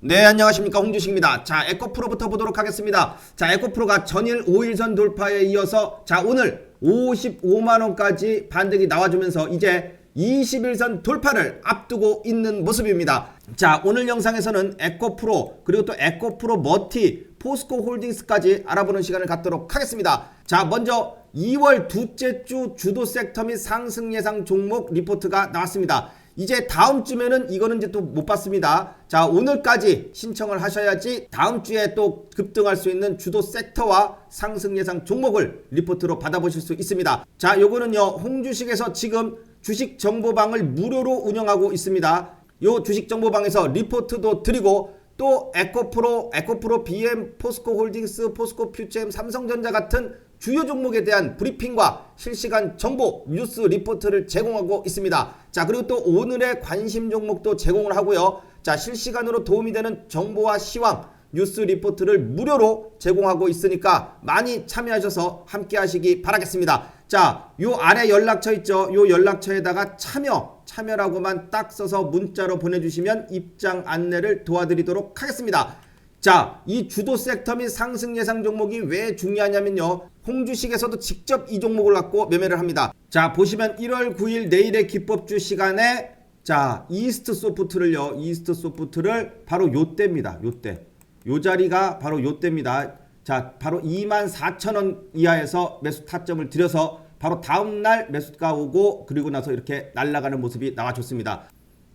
네, 안녕하십니까. 홍주식입니다. 자, 에코프로부터 보도록 하겠습니다. 자, 에코프로가 전일 5일선 돌파에 이어서 자, 오늘 55만원까지 반등이 나와주면서 이제 21선 돌파를 앞두고 있는 모습입니다. 자, 오늘 영상에서는 에코프로, 그리고 또 에코프로 머티, 포스코 홀딩스까지 알아보는 시간을 갖도록 하겠습니다. 자, 먼저 2월 둘째 주 주도 섹터 및 상승 예상 종목 리포트가 나왔습니다. 이제 다음 주면은 이거는 이제 또못 봤습니다. 자, 오늘까지 신청을 하셔야지 다음 주에 또 급등할 수 있는 주도 섹터와 상승 예상 종목을 리포트로 받아보실 수 있습니다. 자, 요거는요, 홍주식에서 지금 주식 정보방을 무료로 운영하고 있습니다. 요 주식 정보방에서 리포트도 드리고 또 에코프로, 에코프로 BM, 포스코 홀딩스, 포스코 퓨처엠, 삼성전자 같은 주요 종목에 대한 브리핑과 실시간 정보, 뉴스 리포트를 제공하고 있습니다. 자, 그리고 또 오늘의 관심 종목도 제공을 하고요. 자, 실시간으로 도움이 되는 정보와 시황, 뉴스 리포트를 무료로 제공하고 있으니까 많이 참여하셔서 함께 하시기 바라겠습니다. 자, 요 아래 연락처 있죠? 요 연락처에다가 참여, 참여라고만 딱 써서 문자로 보내주시면 입장 안내를 도와드리도록 하겠습니다. 자, 이 주도 섹터 및 상승 예상 종목이 왜 중요하냐면요. 홍주식에서도 직접 이 종목을 갖고 매매를 합니다. 자, 보시면 1월 9일 내일의 기법주 시간에 자, 이스트 소프트를요. 이스트 소프트를 바로 요때입니다. 요때. 요 자리가 바로 요때입니다. 자, 바로 24,000원 이하에서 매수 타점을 들여서 바로 다음 날 매수가 오고 그리고 나서 이렇게 날아가는 모습이 나와줬습니다.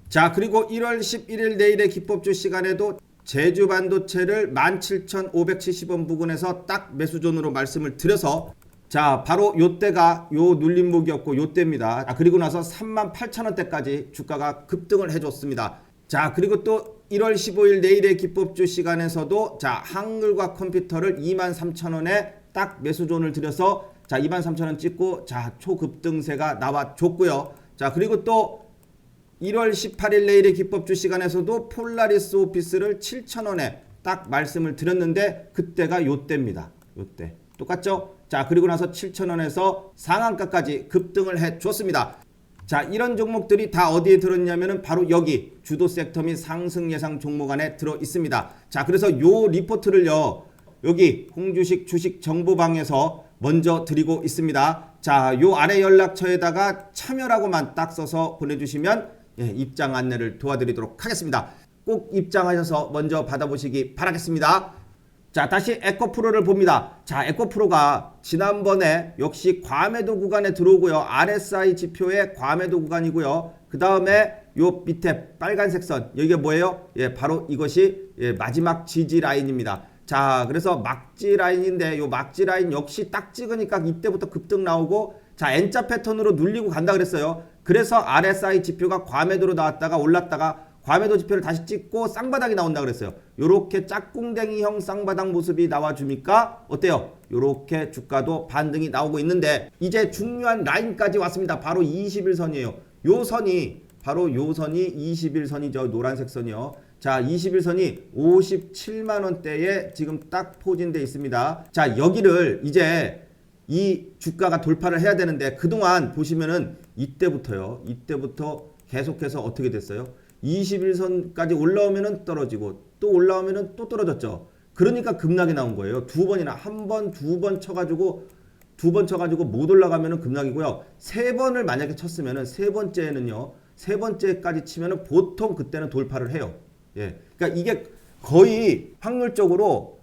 자, 그리고 1월 11일 내일의 기법주 시간에도 제주 반도체를 17,570원 부근에서 딱 매수존으로 말씀을 드려서 자, 바로 요때가 요 눌림목이었고 요때입니다. 아, 그리고 나서 38,000원대까지 주가가 급등을 해줬습니다. 자, 그리고 또 1월 15일 내일의 기법주 시간에서도 자, 한글과 컴퓨터를 23,000원에 딱 매수존을 들여서 자, 23,000원 찍고 자, 초급등세가 나와 줬고요. 자, 그리고 또 1월 18일 내일의 기법주 시간에서도 폴라리스 오피스를 7,000원에 딱 말씀을 드렸는데 그때가 요때입니다. 요때. 똑같죠? 자, 그리고 나서 7,000원에서 상한가까지 급등을 해 줬습니다. 자, 이런 종목들이 다 어디에 들었냐면은 바로 여기 주도 섹터 및 상승 예상 종목 안에 들어 있습니다. 자, 그래서 요 리포트를요. 여기 홍주식 주식 정보방에서 먼저 드리고 있습니다. 자, 요 아래 연락처에다가 참여라고만 딱 써서 보내주시면 예, 입장 안내를 도와드리도록 하겠습니다. 꼭 입장하셔서 먼저 받아보시기 바라겠습니다. 자, 다시 에코프로를 봅니다. 자, 에코프로가 지난번에 역시 과매도 구간에 들어오고요. RSI 지표의 과매도 구간이고요. 그 다음에 요 밑에 빨간색 선, 여기가 뭐예요? 예, 바로 이것이 예, 마지막 지지 라인입니다. 자, 그래서 막지 라인인데 요 막지 라인 역시 딱 찍으니까 이때부터 급등 나오고 자, N자 패턴으로 눌리고 간다 그랬어요. 그래서 RSI 지표가 과매도로 나왔다가 올랐다가 과매도 지표를 다시 찍고 쌍바닥이 나온다 그랬어요. 요렇게 짝꿍댕이형 쌍바닥 모습이 나와주니까 어때요? 요렇게 주가도 반등이 나오고 있는데 이제 중요한 라인까지 왔습니다. 바로 21선이에요. 요 선이 바로 요 선이 21선이죠. 노란색 선이요. 자, 21선이 57만 원대에 지금 딱 포진돼 있습니다. 자, 여기를 이제 이 주가가 돌파를 해야 되는데 그동안 보시면은 이때부터요. 이때부터 계속해서 어떻게 됐어요? 21선까지 올라오면은 떨어지고 또 올라오면은 또 떨어졌죠. 그러니까 급락이 나온 거예요. 두 번이나 한 번, 두 번 쳐가지고 두 번 쳐가지고 못 올라가면은 급락이고요. 세 번을 만약에 쳤으면은 세 번째는요. 세 번째까지 치면은 보통 그때는 돌파를 해요. 예. 그러니까 이게 거의 확률적으로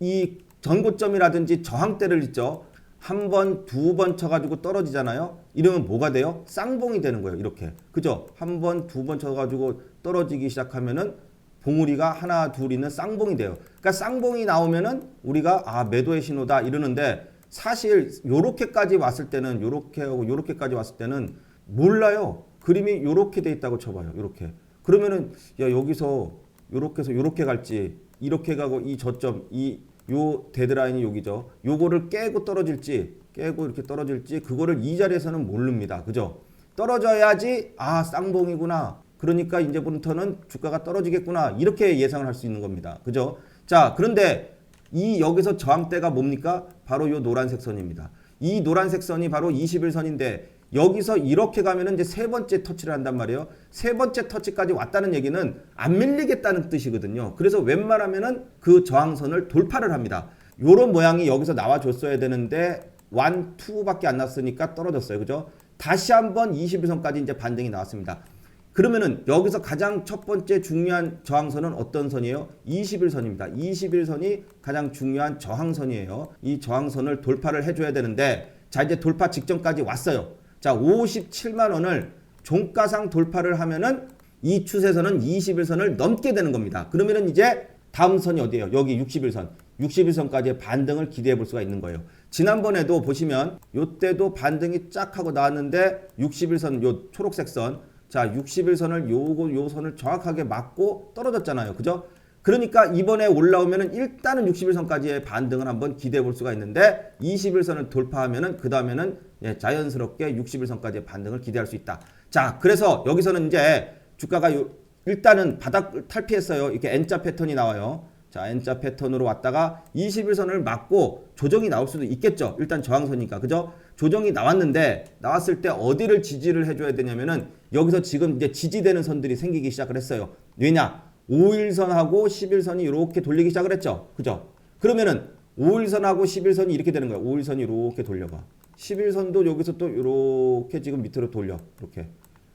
이 전고점이라든지 저항대를 있죠. 한 번, 두 번 쳐가지고 떨어지잖아요. 이러면 뭐가 돼요? 쌍봉이 되는 거예요. 이렇게. 그죠? 한 번, 두 번 쳐가지고 떨어지기 시작하면은 봉우리가 하나, 둘 있는 쌍봉이 돼요. 그러니까 쌍봉이 나오면은 우리가 아, 매도의 신호다 이러는데 사실 요렇게까지 왔을 때는 요렇게 하고 요렇게까지 왔을 때는 몰라요. 그림이 요렇게 돼 있다고 쳐봐요. 요렇게. 그러면은 야, 여기서 요렇게 해서 요렇게 갈지 이렇게 가고 이 저점 이 요 데드라인이 여기죠. 요거를 깨고 떨어질지 깨고 이렇게 떨어질지 그거를 이 자리에서는 모릅니다. 그죠? 떨어져야지 아 쌍봉이구나. 그러니까 이제부터는 주가가 떨어지겠구나. 이렇게 예상을 할 수 있는 겁니다. 그죠? 자, 그런데 이 여기서 저항대가 뭡니까? 바로 요 노란색 선입니다. 이 노란색 선이 바로 21선인데 여기서 이렇게 가면은 이제 세 번째 터치를 한단 말이에요. 세 번째 터치까지 왔다는 얘기는 안 밀리겠다는 뜻이거든요. 그래서 웬만하면은 그 저항선을 돌파를 합니다. 요런 모양이 여기서 나와줬어야 되는데 1, 2밖에 안 났으니까 떨어졌어요. 그죠? 다시 한번 21선까지 이제 반등이 나왔습니다. 그러면은 여기서 가장 첫 번째 중요한 저항선은 어떤 선이에요? 21선입니다. 21선이 가장 중요한 저항선이에요. 이 저항선을 돌파를 해줘야 되는데 자 이제 돌파 직전까지 왔어요. 자 57만 원을 종가상 돌파를 하면은 이 추세선은 21선을 넘게 되는 겁니다. 그러면은 이제 다음 선이 어디예요? 여기 61선. 61선까지의 반등을 기대해 볼 수가 있는 거예요. 지난번에도 보시면 요때도 반등이 쫙 하고 나왔는데 61선 요 초록색 선. 자, 61선을 요거 요 선을 정확하게 맞고 떨어졌잖아요. 그죠? 그러니까 이번에 올라오면은 일단은 61선까지의 반등을 한번 기대해 볼 수가 있는데 21선을 돌파하면은 그 다음에는 예, 자연스럽게 61선까지의 반등을 기대할 수 있다. 자, 그래서 여기서는 이제 주가가 요, 일단은 바닥 탈피했어요. 이렇게 N자 패턴이 나와요. 자, N자 패턴으로 왔다가 21선을 맞고 조정이 나올 수도 있겠죠. 일단 저항선이니까. 그죠? 조정이 나왔는데 나왔을 때 어디를 지지를 해 줘야 되냐면은 여기서 지금 이제 지지되는 선들이 생기기 시작을 했어요. 왜냐? 5일선하고 11선이 이렇게 돌리기 시작을 했죠. 그죠? 그러면은 5일선하고 11선이 이렇게 되는 거야. 5일선이 이렇게 돌려봐. 11선도 여기서 또 이렇게 지금 밑으로 돌려. 이렇게.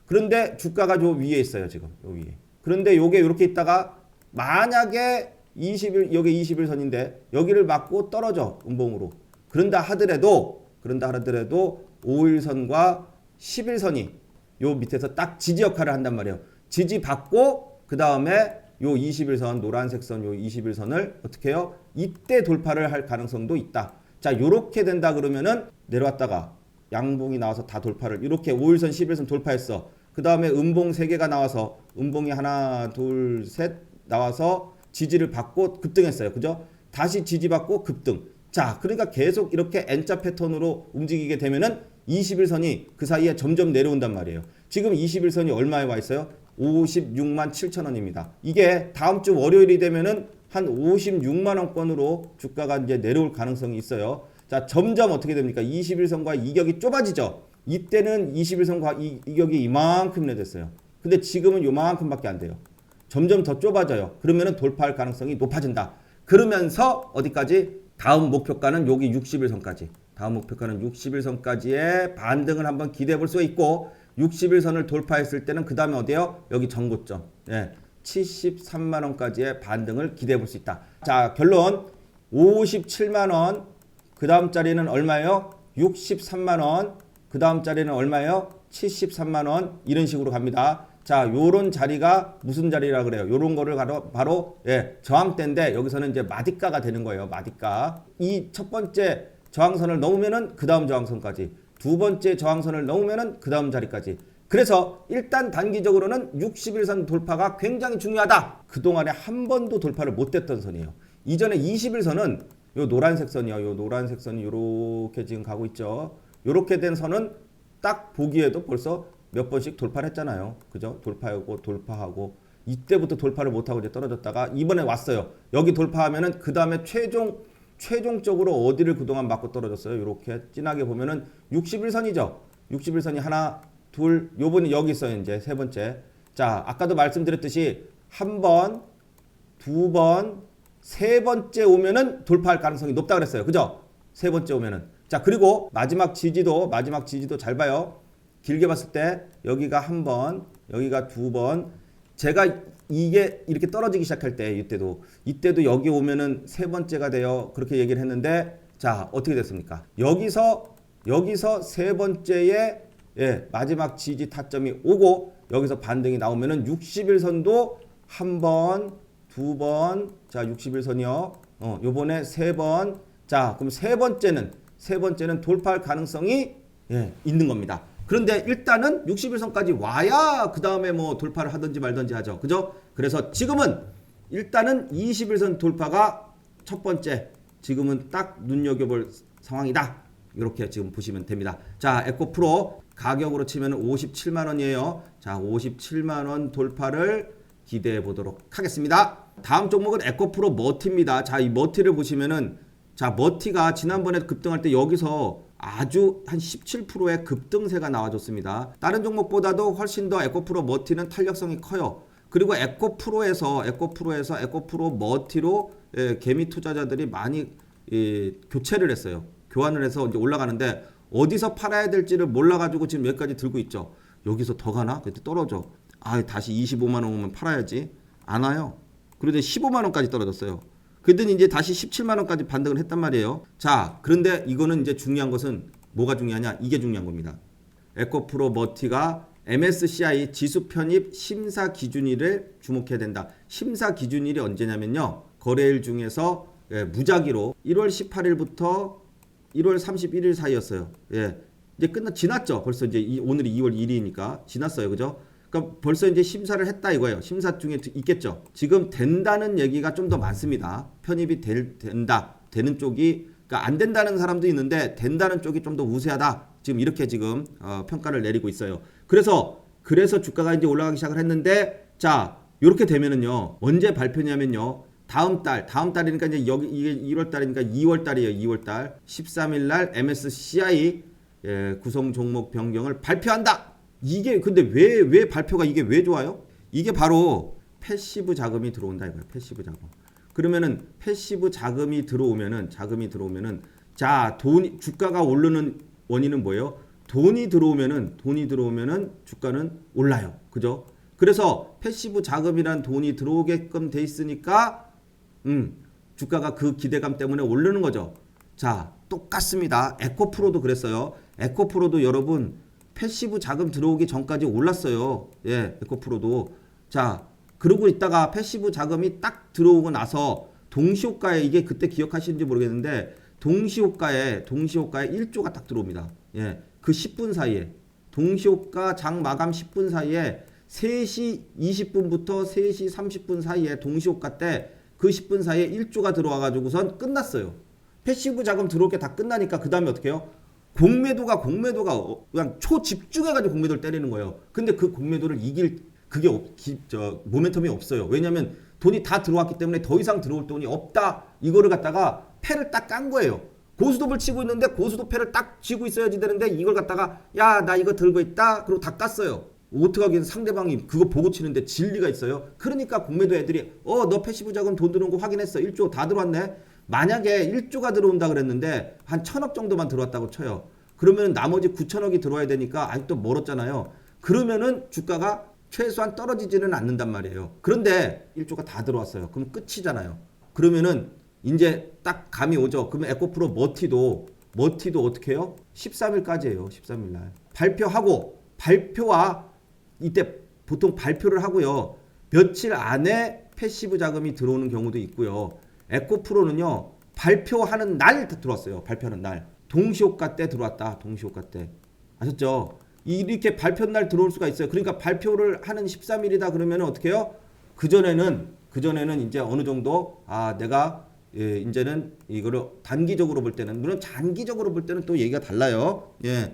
그런데 주가가 저 위에 있어요, 지금. 요 위에. 그런데 요게 이렇게 있다가 만약에 20일 여기 21선인데 여기를 맞고 떨어져. 음봉으로. 그런다 하더라도 그런다 하더라도 5일선과 11선이 요 밑에서 딱 지지 역할을 한단 말이에요. 지지 받고 그 다음에 요 21선 노란색 선 요 21선을 어떻게 해요? 이때 돌파를 할 가능성도 있다. 자, 요렇게 된다 그러면은 내려왔다가 양봉이 나와서 다 돌파를 이렇게 5일선 11선 돌파했어. 그 다음에 음봉 3개가 나와서 음봉이 하나 둘 셋 나와서 지지를 받고 급등했어요. 그죠? 다시 지지받고 급등. 자, 그러니까 계속 이렇게 N자 패턴으로 움직이게 되면은 21선이 그 사이에 점점 내려온단 말이에요. 지금 21선이 얼마에 와 있어요? 56만 7천 원입니다. 이게 다음 주 월요일이 되면은 한 56만 원권으로 주가가 이제 내려올 가능성이 있어요. 자, 점점 어떻게 됩니까? 21선과 이격이 좁아지죠. 이때는 21선과 이, 이격이 이만큼이나 됐어요. 근데 지금은 요만큼밖에 안 돼요. 점점 더 좁아져요. 그러면은 돌파할 가능성이 높아진다. 그러면서 어디까지? 다음 목표가는 여기 61선까지. 다음 목표가는 61선까지의 반등을 한번 기대해 볼 수 있고 61선을 돌파했을 때는 그 다음에 어디에요? 여기 전고점. 예. 73만 원까지의 반등을 기대해 볼 수 있다. 자, 결론 57만 원. 그 다음 자리는 얼마예요? 63만 원. 그 다음 자리는 얼마예요? 73만 원. 이런 식으로 갑니다. 자, 요런 자리가 무슨 자리라 그래요? 요런 거를 바로, 바로, 예, 저항대인데 여기서는 이제 마디가가 되는 거예요. 마디가. 이 첫 번째 저항선을 넘으면은 그 다음 저항선까지. 두 번째 저항선을 넘으면은 그 다음 자리까지. 그래서 일단 단기적으로는 61선 돌파가 굉장히 중요하다. 그동안에 한 번도 돌파를 못 했던 선이에요. 이전에 21선은 요 노란색 선이요. 요 노란색 선이 요렇게 지금 가고 있죠. 요렇게 된 선은 딱 보기에도 벌써 몇 번씩 돌파를 했잖아요. 그죠? 돌파하고 돌파하고 이때부터 돌파를 못하고 이제 떨어졌다가 이번에 왔어요. 여기 돌파하면은 그 다음에 최종 최종적으로 어디를 그동안 맞고 떨어졌어요. 이렇게 진하게 보면은 61선이죠. 61선이 하나, 둘, 요번에 여기 있어요. 이제 세 번째. 자, 아까도 말씀드렸듯이 한 번, 두 번, 세 번째 오면은 돌파할 가능성이 높다 그랬어요. 그죠? 세 번째 오면은. 자, 그리고 마지막 지지도 마지막 지지도 잘 봐요. 길게 봤을 때 여기가 한 번, 여기가 두 번. 제가 이게 이렇게 떨어지기 시작할 때 이때도 이때도 여기 오면은 세 번째가 돼요. 그렇게 얘기를 했는데 자, 어떻게 됐습니까? 여기서 여기서 세 번째에 예, 마지막 지지 타점이 오고 여기서 반등이 나오면은 61선도 한 번, 두 번, 자 61선이요. 어, 요번에 세 번. 자, 그럼 세 번째는 세 번째는 돌파할 가능성이 예, 있는 겁니다. 그런데 일단은 61선까지 와야 그 다음에 뭐 돌파를 하든지 말든지 하죠. 그죠? 그래서 지금은 일단은 21선 돌파가 첫 번째 지금은 딱 눈여겨볼 상황이다. 이렇게 지금 보시면 됩니다. 자, 에코프로 가격으로 치면 57만 원이에요. 자, 57만 원 돌파를 기대해 보도록 하겠습니다. 다음 종목은 에코프로 머티입니다. 자, 이 머티를 보시면은 자, 머티가 지난번에 급등할 때 여기서 아주 한 17%의 급등세가 나와줬습니다. 다른 종목보다도 훨씬 더 에코프로 머티는 탄력성이 커요. 그리고 에코프로에서 에코프로에서 에코프로 머티로 예, 개미 투자자들이 많이 예, 교체를 했어요. 교환을 해서 이제 올라가는데 어디서 팔아야 될지를 몰라가지고 지금 여기까지 들고 있죠. 여기서 더 가나? 그때 떨어져. 아 다시 25만 원 오면 팔아야지. 안 와요. 그런데 15만 원까지 떨어졌어요. 그랬더니 이제 다시 17만 원까지 반등을 했단 말이에요. 자, 그런데 이거는 이제 중요한 것은 뭐가 중요하냐? 이게 중요한 겁니다. 에코프로 머티가 MSCI 지수 편입 심사 기준일을 주목해야 된다. 심사 기준일이 언제냐면요. 거래일 중에서 예, 무작위로 1월 18일부터 1월 31일 사이였어요. 예. 이제 끝나 지났죠. 벌써 이제 이, 오늘이 2월 1일이니까 지났어요. 그죠? 그러니까 벌써 이제 심사를 했다 이거예요. 심사 중에 있겠죠. 지금 된다는 얘기가 좀 더 많습니다. 편입이 될, 된다. 되는 쪽이 그러니까 안 된다는 사람도 있는데 된다는 쪽이 좀 더 우세하다. 지금 이렇게 지금 어, 평가를 내리고 있어요. 그래서 그래서 주가가 이제 올라가기 시작을 했는데 자 이렇게 되면은요 언제 발표냐면요 다음 달 다음 달이니까 이제 여기 이게 1월 달이니까 2월 달이에요 2월 달 13일 날 MSCI 예, 구성 종목 변경을 발표한다. 이게 근데 왜왜 발표가 이게 왜 좋아요? 이게 바로 패시브 자금이 들어온다 이거예요. 패시브 자금. 그러면은 패시브 자금이 들어오면은 자금이 들어오면은 자 돈 주가가 오르는 원인은 뭐예요? 돈이 들어오면은 돈이 들어오면은 주가는 올라요. 그죠? 그래서 패시브 자금이란 돈이 들어오게끔 돼 있으니까 음 주가가 그 기대감 때문에 오르는 거죠. 자 똑같습니다. 에코프로도 그랬어요. 에코프로도 여러분 패시브 자금 들어오기 전까지 올랐어요. 예, 에코프로도. 자, 그러고 있다가 패시브 자금이 딱 들어오고 나서 동시호가에 이게 그때 기억하시는지 모르겠는데 동시호가에 동시호가에 1조가 딱 들어옵니다. 예. 그 10분 사이에 동시호가 장 마감 10분 사이에 3시 20분부터 3시 30분 사이에 동시호가 때 그 10분 사이에 1조가 들어와 가지고선 끝났어요. 패시브 자금 들어올 게 다 끝나니까 그 다음에 어떻게 해요? 공매도가 공매도가 어- 그냥 초집중해가지고 공매도를 때리는 거예요. 근데 그 공매도를 이길 그게 없, 기, 저 모멘텀이 없어요. 왜냐하면 돈이 다 들어왔기 때문에 더 이상 들어올 돈이 없다. 이거를 갖다가 패를 딱 깐 거예요. 고수톱을 치고 있는데 고수톱 패를 딱 쥐고 있어야지 되는데 이걸 갖다가 야 나 이거 들고 있다. 그리고 다 깠어요. 하긴 상대방이 그거 보고 치는데 진리가 있어요. 그러니까 공매도 애들이 어 너 패시브 자금 돈 들어온 거 확인했어. 1조 다 들어왔네. 만약에 1조가 들어온다 그랬는데 한 천억 정도만 들어왔다고 쳐요. 그러면 나머지 9천억이 들어와야 되니까 아직도 멀었잖아요. 그러면은 주가가 최소한 떨어지지는 않는단 말이에요. 그런데 1조가 다 들어왔어요. 그럼 끝이잖아요. 그러면은 이제 딱 감이 오죠. 그러면 에코프로 머티도 머티도 어떻게 해요? 13일까지예요. 13일 날. 발표하고 발표와 이때 보통 발표를 하고요. 며칠 안에 패시브 자금이 들어오는 경우도 있고요. 에코프로는요. 발표하는 날 들어왔어요. 발표하는 날. 동시호가 때 들어왔다. 동시호가 때. 아셨죠? 이렇게 발표 날 들어올 수가 있어요. 그러니까 발표를 하는 13일이다 그러면 어떻게 해요? 그 전에는 그 전에는 이제 어느 정도 아 내가 예, 이제는 이거를 단기적으로 볼 때는 물론 장기적으로 볼 때는 또 얘기가 달라요. 예.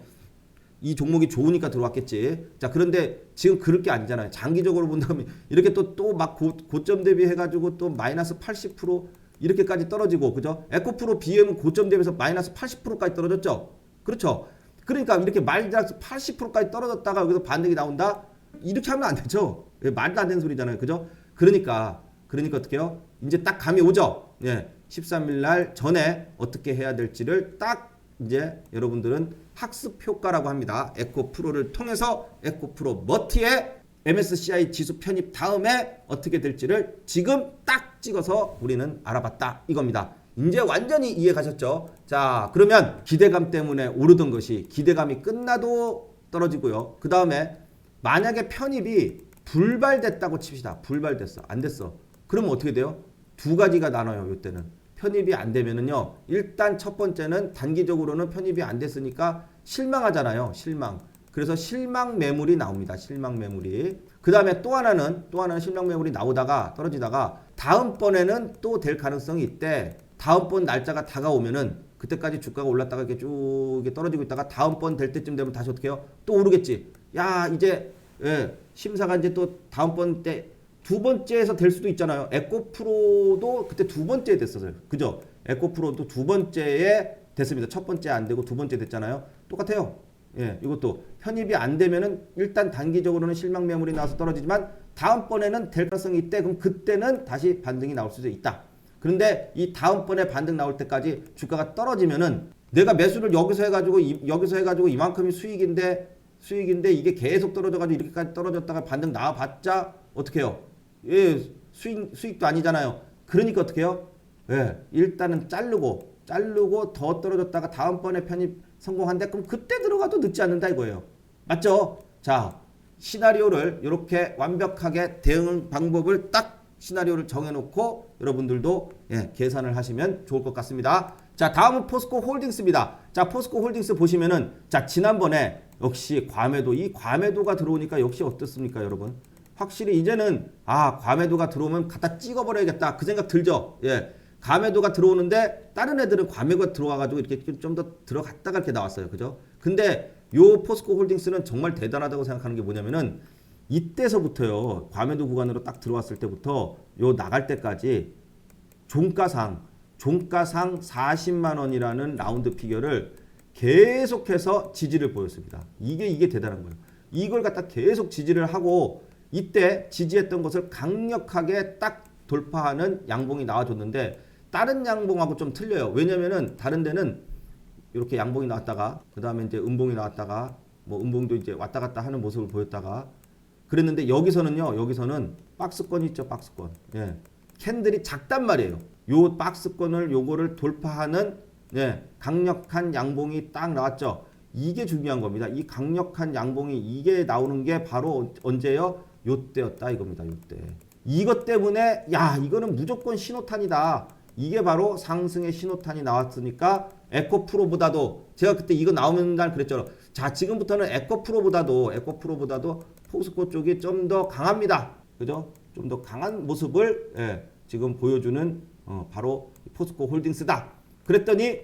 이 종목이 좋으니까 들어왔겠지. 자, 그런데 지금 그럴 게 아니잖아요. 장기적으로 본다면 이렇게 또 또 막 고점 대비 해 가지고 또 마이너스 80% 이렇게까지 떨어지고 그죠? 에코프로 BM은 고점 대비해서 마이너스 80%까지 떨어졌죠. 그렇죠. 그러니까 이렇게 마이너스 80%까지 떨어졌다가 여기서 반등이 나온다? 이렇게 하면 안 되죠. 예, 말도 안 되는 소리잖아요. 그죠? 그러니까 그러니까 어떻게 해요? 이제 딱 감이 오죠. 예. 13일 날 전에 어떻게 해야 될지를 딱 이제 여러분들은 학습 효과라고 합니다. 에코 프로를 통해서 에코 프로 머티에 MSCI 지수 편입 다음에 어떻게 될지를 지금 딱 찍어서 우리는 알아봤다 이겁니다. 이제 완전히 이해 가셨죠? 자, 그러면 기대감 때문에 오르던 것이 기대감이 끝나도 떨어지고요. 그 다음에 만약에 편입이 불발됐다고 칩시다. 불발됐어. 안 됐어. 그러면 어떻게 돼요? 두 가지가 나눠요. 이때는 편입이 안 되면은요. 일단 첫 번째는 단기적으로는 편입이 안 됐으니까 실망하잖아요. 실망. 그래서 실망 매물이 나옵니다. 실망 매물이. 그 다음에 또 하나는 또 하나는 실망 매물이 나오다가 떨어지다가 다음번에는 또 될 가능성이 있대. 다음번 날짜가 다가오면은 그때까지 주가가 올랐다가 이렇게 쭉 떨어지고 있다가 다음번 될 때쯤 되면 다시 어떻게 해요? 또 오르겠지. 야 이제 예, 심사가 이제 또 다음번 때 두 번째에서 될 수도 있잖아요. 에코프로도 그때 두 번째 됐었어요. 그죠? 에코프로도 두 번째에 됐습니다. 첫 번째 안 되고 두 번째 됐잖아요. 똑같아요. 예, 이것도 편입이 안 되면은 일단 단기적으로는 실망 매물이 나와서 떨어지지만 다음번에는 될 가능성이 있대. 그럼 그때는 다시 반등이 나올 수도 있다. 그런데 이 다음번에 반등 나올 때까지 주가가 떨어지면은 내가 매수를 여기서 해가지고 이- 여기서 해가지고 이만큼이 수익인데 수익인데 이게 계속 떨어져가지고 이렇게까지 떨어졌다가 반등 나와봤자 어떻게 해요? 예, 수익 수익도 아니잖아요. 그러니까 어떻게 해요? 예, 일단은 자르고 자르고 더 떨어졌다가 다음번에 편입 성공한데 그럼 그때 들어가도 늦지 않는다 이거예요. 맞죠? 자, 시나리오를 이렇게 완벽하게 대응 방법을 딱 시나리오를 정해놓고 여러분들도 예, 계산을 하시면 좋을 것 같습니다. 자, 다음은 포스코 홀딩스입니다. 자, 포스코 홀딩스 보시면은 자 지난번에 역시 과매도 이 과매도가 들어오니까 역시 어떻습니까, 여러분? 확실히 이제는 아 과매도가 들어오면 갖다 찍어버려야겠다 그 생각 들죠. 예, 과매도가 들어오는데 다른 애들은 과매도가 들어와가지고 이렇게 좀 더 들어갔다가 이렇게 나왔어요, 그죠? 근데 요 포스코 홀딩스는 정말 대단하다고 생각하는 게 뭐냐면은 이때서부터요 과매도 구간으로 딱 들어왔을 때부터 요 나갈 때까지 종가상 종가상 40만 원이라는 라운드 피겨를 계속해서 지지를 보였습니다. 이게 이게 대단한 거예요. 이걸 갖다 계속 지지를 하고 이때 지지했던 것을 강력하게 딱 돌파하는 양봉이 나와줬는데 다른 양봉하고 좀 틀려요. 왜냐면은 다른 데는 이렇게 양봉이 나왔다가 그 다음에 이제 음봉이 나왔다가 뭐 음봉도 이제 왔다 갔다 하는 모습을 보였다가 그랬는데 여기서는요 여기서는 박스권 있죠 박스권. 예. 캔들이 작단 말이에요. 요 박스권을 요거를 돌파하는 예 강력한 양봉이 딱 나왔죠. 이게 중요한 겁니다. 이 강력한 양봉이 이게 나오는 게 바로 언제요 요때였다 이겁니다 요때 이것 때문에 야 이거는 무조건 신호탄이다 이게 바로 상승의 신호탄이 나왔으니까 에코프로보다도 제가 그때 이거 나오는 날 그랬죠. 자 지금부터는 에코프로보다도 에코프로보다도 포스코 쪽이 좀 더 강합니다. 그죠? 좀 더 강한 모습을 예, 지금 보여주는 어, 바로 포스코 홀딩스다. 그랬더니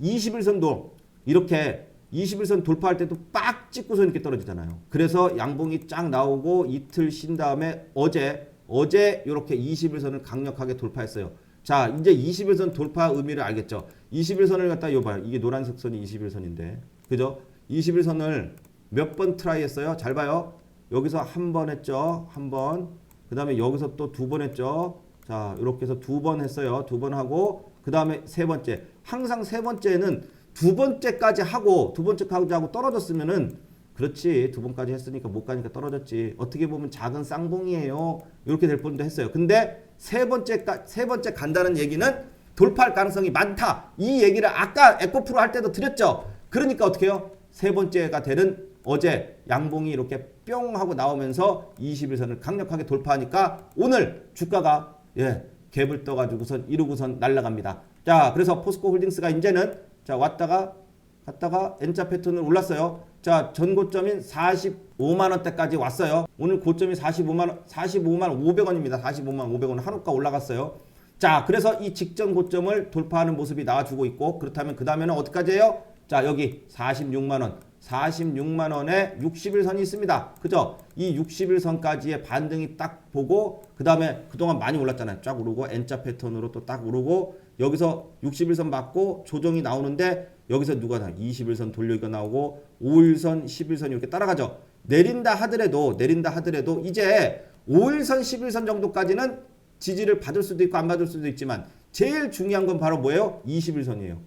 21선도 이렇게 21선 돌파할 때도 빡 찍고서 이렇게 떨어지잖아요. 그래서 양봉이 쫙 나오고 이틀 쉰 다음에 어제 어제 이렇게 21선을 강력하게 돌파했어요. 자, 이제 21선 돌파 의미를 알겠죠? 21선을 갖다 요 봐요. 이게 노란색 선이 21선인데. 그죠? 21선을 몇 번 트라이 했어요? 잘 봐요. 여기서 한 번 했죠. 한 번. 그 다음에 여기서 또 두 번 했죠. 자, 이렇게 해서 두 번 했어요. 두 번 하고 그 다음에 세 번째. 항상 세 번째는 두 번째까지 하고 두 번째까지 하고 떨어졌으면은 그렇지 두 번까지 했으니까 못 가니까 떨어졌지. 어떻게 보면 작은 쌍봉이에요. 이렇게 될 뻔도 했어요. 근데 세 번째 세 번째 간다는 얘기는 돌파할 가능성이 많다. 이 얘기를 아까 에코프로 할 때도 드렸죠. 그러니까 어떻게 해요? 세 번째가 되는 어제 양봉이 이렇게 뿅 하고 나오면서 21선을 강력하게 돌파하니까 오늘 주가가 예 갭을 떠가지고선 이루고선 날라갑니다. 자 그래서 포스코 홀딩스가 이제는 자 왔다가 갔다가 N자 패턴을 올랐어요. 자, 전 고점인 45만 원대까지 왔어요. 오늘 고점이 45만 원, 45만 500원입니다. 45만 500원 한우가 올라갔어요. 자, 그래서 이 직전 고점을 돌파하는 모습이 나와주고 있고 그렇다면 그 다음에는 어디까지 해요? 자, 여기 46만 원. 46만 원에 60일선이 있습니다. 그죠? 이 60일선까지의 반등이 딱 보고 그 다음에 그동안 많이 올랐잖아요. 쫙 오르고 N자 패턴으로 또 딱 오르고 여기서 60일선 맞고 조정이 나오는데 여기서 누가 나 21선 돌려기가 나오고 5일선, 11선 이렇게 따라가죠. 내린다 하더라도 내린다 하더라도 이제 5일선, 11선 정도까지는 지지를 받을 수도 있고 안 받을 수도 있지만 제일 중요한 건 바로 뭐예요? 21선이에요.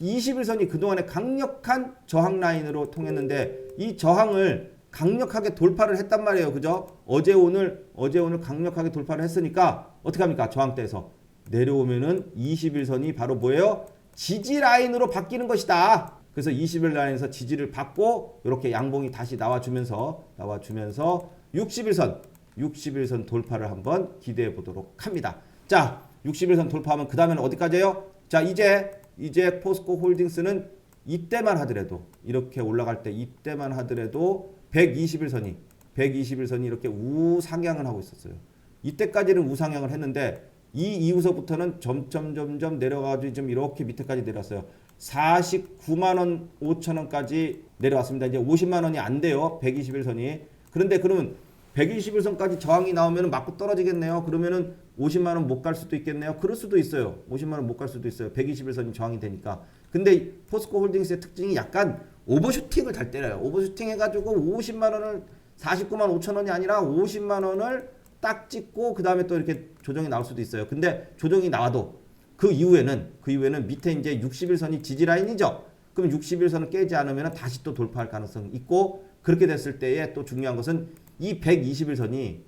21선이 그동안에 강력한 저항 라인으로 통했는데 이 저항을 강력하게 돌파를 했단 말이에요. 그죠? 어제 오늘 어제 오늘 강력하게 돌파를 했으니까 어떻게 합니까? 저항대에서 내려오면은 21선이 바로 뭐예요? 지지 라인으로 바뀌는 것이다. 그래서 20일 라인에서 지지를 받고 이렇게 양봉이 다시 나와주면서 나와주면서 61선 61선 돌파를 한번 기대해 보도록 합니다. 자, 61선 돌파하면 그 다음에는 어디까지예요? 자, 이제 이제 포스코 홀딩스는 이때만 하더라도 이렇게 올라갈 때 이때만 하더라도 121선이 121선이 이렇게 우상향을 하고 있었어요. 이때까지는 우상향을 했는데 이 이후서부터는 점점 점점 내려가지고 좀 이렇게 밑에까지 내렸어요. 49만 원 5천 원까지 내려왔습니다. 이제 50만 원이 안 돼요. 121선이. 그런데 그러면 121선까지 저항이 나오면 맞고 떨어지겠네요. 그러면은 50만 원 못 갈 수도 있겠네요. 그럴 수도 있어요. 50만 원 못 갈 수도 있어요. 121선이 저항이 되니까. 근데 이 포스코 홀딩스의 특징이 약간 오버슈팅을 잘 때려요. 오버슈팅 해가지고 50만 원을 49만 5천 원이 아니라 50만 원을 딱 찍고 그 다음에 또 이렇게 조정이 나올 수도 있어요. 근데 조정이 나와도 그 이후에는 그 이후에는 밑에 이제 60일선이 지지 라인이죠. 그럼 60일선을 깨지 않으면 다시 또 돌파할 가능성이 있고 그렇게 됐을 때에 또 중요한 것은 이 120일선이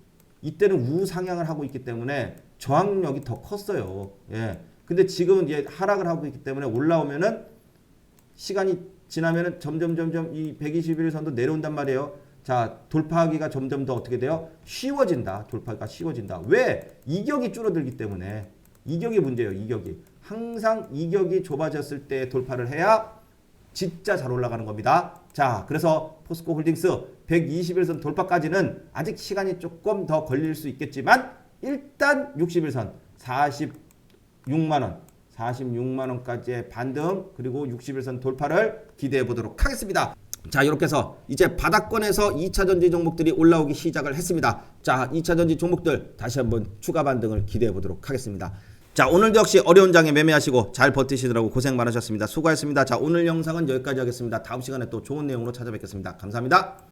이때는 우상향을 하고 있기 때문에 저항력이 더 컸어요. 예. 근데 지금은 이제 하락을 하고 있기 때문에 올라오면은 시간이 지나면은 점점 점점 이 121선도 내려온단 말이에요. 자, 돌파하기가 점점 더 어떻게 돼요? 쉬워진다. 돌파가 쉬워진다. 왜? 이격이 줄어들기 때문에. 이격이 문제예요. 이격이. 항상 이격이 좁아졌을 때 돌파를 해야 진짜 잘 올라가는 겁니다. 자, 그래서 포스코 홀딩스 121선 돌파까지는 아직 시간이 조금 더 걸릴 수 있겠지만 일단 61선 46만 원, 46만 원까지의 반등 그리고 61선 돌파를 기대해 보도록 하겠습니다. 자, 이렇게 해서 이제 바닥권에서 2차 전지 종목들이 올라오기 시작을 했습니다. 자, 2차 전지 종목들 다시 한번 추가 반등을 기대해 보도록 하겠습니다. 자, 오늘도 역시 어려운 장에 매매하시고 잘 버티시느라고 고생 많으셨습니다. 수고하셨습니다. 자, 오늘 영상은 여기까지 하겠습니다. 다음 시간에 또 좋은 내용으로 찾아뵙겠습니다. 감사합니다.